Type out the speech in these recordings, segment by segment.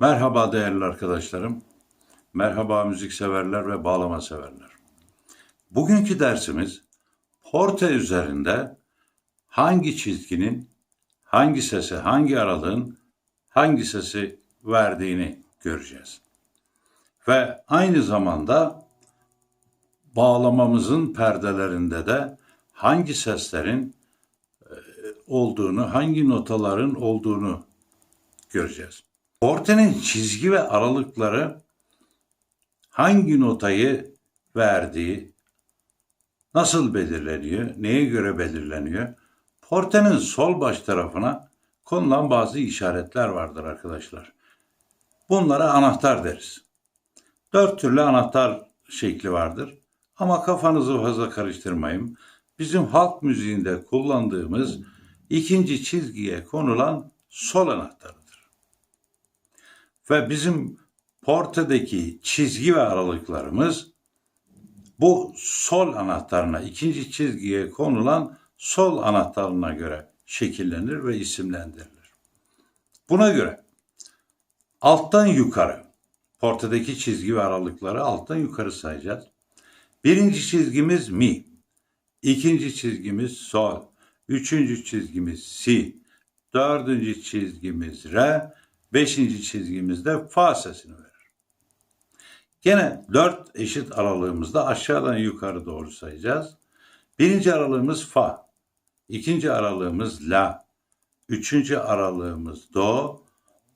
Merhaba değerli arkadaşlarım. Merhaba müzik severler ve bağlama severler. Bugünkü dersimiz porte üzerinde hangi çizginin hangi sesi, hangi aralığın hangi sesi verdiğini göreceğiz. Ve aynı zamanda bağlamamızın perdelerinde de hangi seslerin e, olduğunu, hangi notaların olduğunu göreceğiz. Portenin çizgi ve aralıkları hangi notayı verdiği, nasıl belirleniyor, neye göre belirleniyor? Portenin sol baş tarafına konulan bazı işaretler vardır arkadaşlar. Bunlara anahtar deriz. Dört türlü anahtar şekli vardır. Ama kafanızı fazla karıştırmayın. Bizim halk müziğinde kullandığımız ikinci çizgiye konulan sol anahtarıdır. Ve bizim portedeki çizgi ve aralıklarımız bu sol anahtarına, ikinci çizgiye konulan sol anahtarına göre şekillenir ve isimlendirilir. Buna göre alttan yukarı, portedeki çizgi ve aralıkları alttan yukarı sayacağız. Birinci çizgimiz mi, ikinci çizgimiz sol, üçüncü çizgimiz si, dördüncü çizgimiz re, beşinci çizgimizde fa sesini verir. Gene dört eşit aralığımızda aşağıdan yukarı doğru sayacağız. Birinci aralığımız fa, ikinci aralığımız la, üçüncü aralığımız do,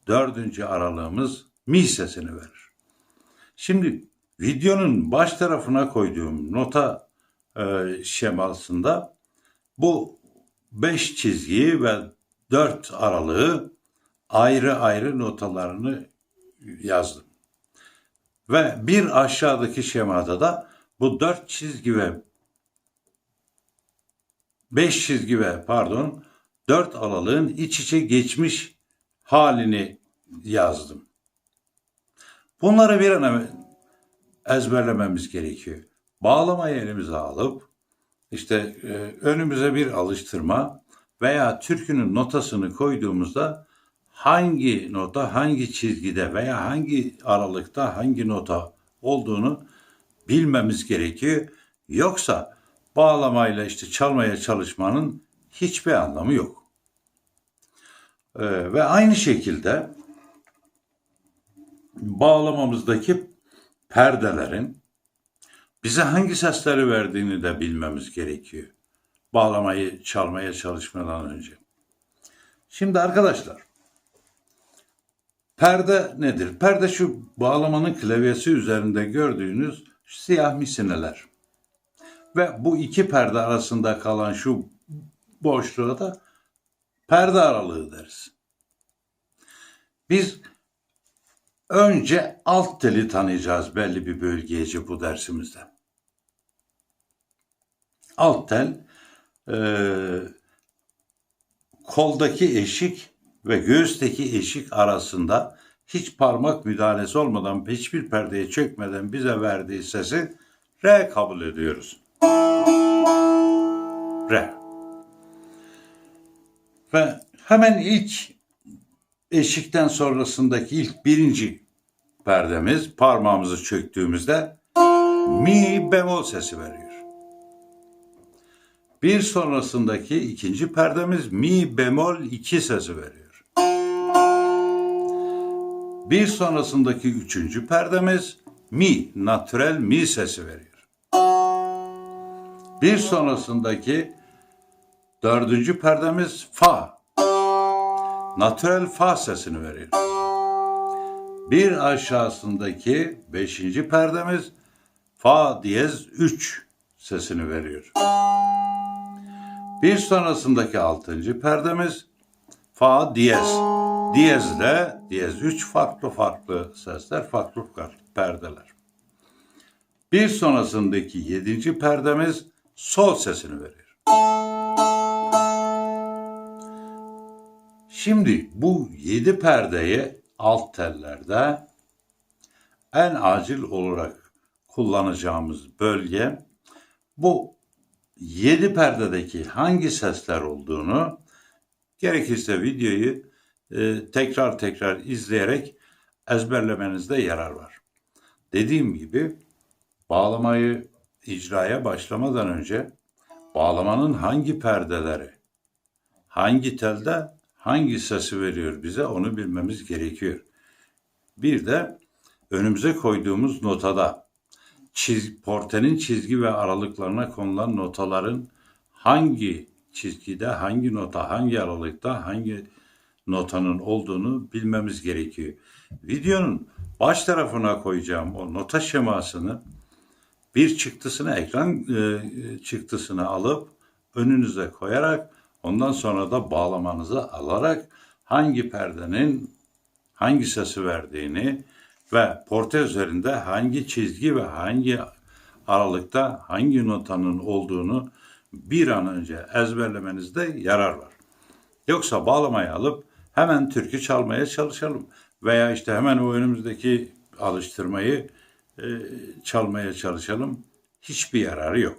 dördüncü aralığımız mi sesini verir. Şimdi videonun baş tarafına koyduğum nota e, şemasında bu beş çizgiyi ve dört aralığı ayrı ayrı notalarını yazdım. Ve bir aşağıdaki şemada da bu dört çizgi ve beş çizgi ve pardon dört aralığın iç içe geçmiş halini yazdım. Bunları bir an ezberlememiz gerekiyor. Bağlamayı elimize alıp işte e, önümüze bir alıştırma veya türkünün notasını koyduğumuzda hangi nota hangi çizgide veya hangi aralıkta hangi nota olduğunu bilmemiz gerekiyor. Yoksa bağlamayla işte çalmaya çalışmanın hiçbir anlamı yok. Ee, ve aynı şekilde bağlamamızdaki perdelerin bize hangi sesleri verdiğini de bilmemiz gerekiyor. Bağlamayı çalmaya çalışmadan önce. Şimdi arkadaşlar Perde nedir? Perde şu bağlamanın klavyesi üzerinde gördüğünüz siyah misineler. Ve bu iki perde arasında kalan şu boşluğa da perde aralığı deriz. Biz önce alt teli tanıyacağız belli bir bölgeyece bu dersimizde. Alt tel e, koldaki eşik ve göğüsteki eşik arasında hiç parmak müdahalesi olmadan hiçbir perdeye çökmeden bize verdiği sesi re kabul ediyoruz. Re. Ve hemen ilk eşikten sonrasındaki ilk birinci perdemiz parmağımızı çöktüğümüzde mi bemol sesi veriyor. Bir sonrasındaki ikinci perdemiz mi bemol iki sesi veriyor. Bir sonrasındaki üçüncü perdemiz mi, natürel mi sesi veriyor. Bir sonrasındaki dördüncü perdemiz fa, natürel fa sesini veriyor. Bir aşağısındaki beşinci perdemiz fa diyez 3 sesini veriyor. Bir sonrasındaki altıncı perdemiz fa diyez Diyezle, diyez üç farklı farklı sesler, farklı farklı perdeler. Bir sonrasındaki yedinci perdemiz sol sesini verir. Şimdi bu yedi perdeyi alt tellerde en acil olarak kullanacağımız bölge bu yedi perdedeki hangi sesler olduğunu gerekirse videoyu e, tekrar tekrar izleyerek ezberlemenizde yarar var. Dediğim gibi bağlamayı icraya başlamadan önce bağlamanın hangi perdeleri, hangi telde hangi sesi veriyor bize onu bilmemiz gerekiyor. Bir de önümüze koyduğumuz notada çiz, portenin çizgi ve aralıklarına konulan notaların hangi çizgide, hangi nota, hangi aralıkta, hangi notanın olduğunu bilmemiz gerekiyor. Videonun baş tarafına koyacağım o nota şemasını bir çıktısını ekran e, çıktısını alıp önünüze koyarak ondan sonra da bağlamanızı alarak hangi perdenin hangi sesi verdiğini ve porte üzerinde hangi çizgi ve hangi aralıkta hangi notanın olduğunu bir an önce ezberlemenizde yarar var. Yoksa bağlamayı alıp hemen türkü çalmaya çalışalım veya işte hemen o önümüzdeki alıştırmayı e, çalmaya çalışalım. Hiçbir yararı yok.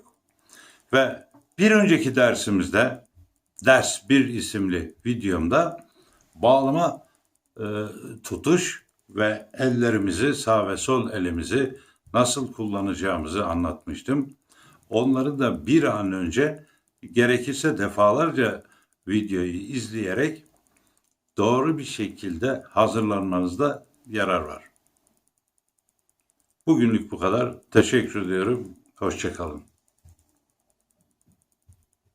Ve bir önceki dersimizde ders 1 isimli videomda bağlama e, tutuş ve ellerimizi sağ ve sol elimizi nasıl kullanacağımızı anlatmıştım. Onları da bir an önce gerekirse defalarca videoyu izleyerek doğru bir şekilde hazırlanmanızda yarar var. Bugünlük bu kadar. Teşekkür ediyorum. Hoşçakalın.